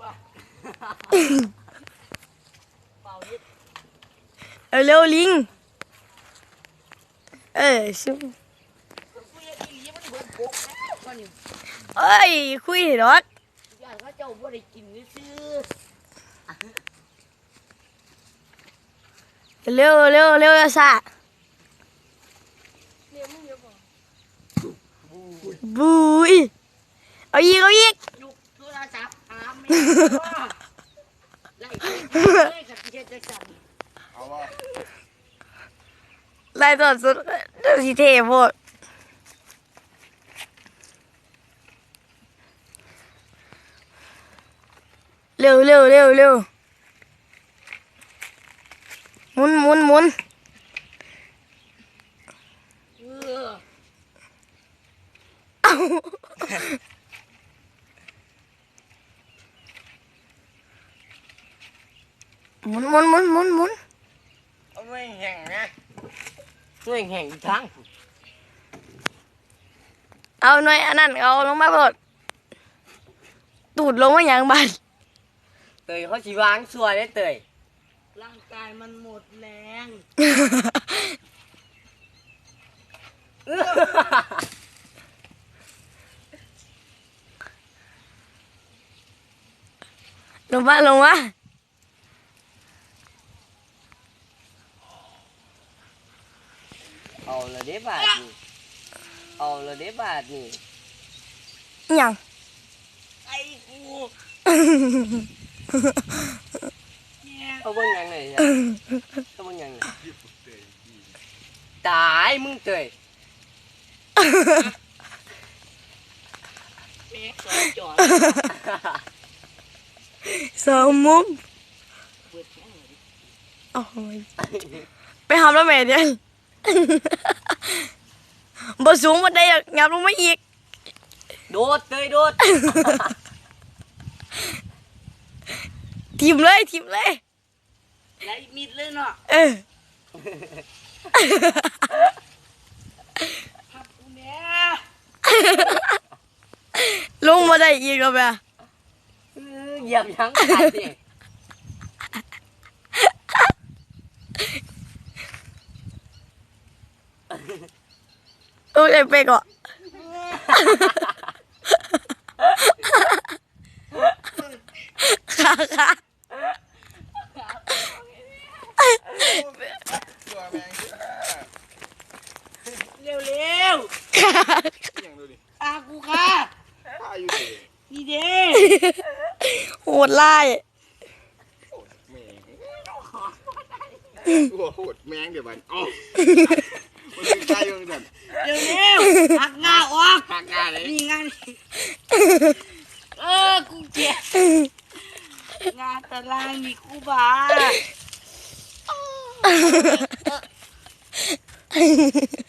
เป่านิดเอเร็วลิง เออซุกูยังอีหลีมันเบิดปกนะตอนนี้เอ้ย คุยหรอกญาติเขาเจ้าบ่ได้กินซื้อเร็วเร็วเร็วอย่าซ่าบุยเอาอีกเอาอีกยุกโทรศัพท์หาม เอาว่าไล่ตอนสุดดี๋ยวสิเทโพดเร็วเร็วเร็วเร็วหมุนหมุนหมุน เออ หมุนหมุนหมุนหมุนหมุนเอาไม่แห้งนะช่วยแห่งทางเอาหน่อยอันนั้นเอาลงมาโพดตูดลงมาอย่างบันเตยเขาสิวางสัวได้เตยร่างกายมันหมดแรงลงมาลงมา เอาละเด้บาทนี่เอาละเด้บาทนี่อหย่างไอ้กูเอาเบิ่งหยังหน่อยจ้ะเอาเบิ่งหยังหน่อยตายมึงเตยแม่สอนจอดสองมุมเปิดแม่งเลยโอ้ยไปหาแล้วแม่เดี๋ยว บ่สูงบ่ได้หรอกงับลงมาอีก โดดเตยโดดทิมเลยทิมเลยไล่มิดเลยเนาะเออพับกูแม่ลงมาได้อีกแล้วแม่เหยียบยังขาดสิโอ้ยไปก่อนค่ะค่ะตัวแมงเชื่อเร็วเร็วยังดูดิๆอากูค่ะข้าอยู่ดินี่เด้โหดไล่แมงตัวโหดแมงเดี๋ยวมันอ๋อ หักหน้าออก หักงานเลย นี่ไงนี่เออกูเจ็บงานตารางมีกูบาโคตรแม่ง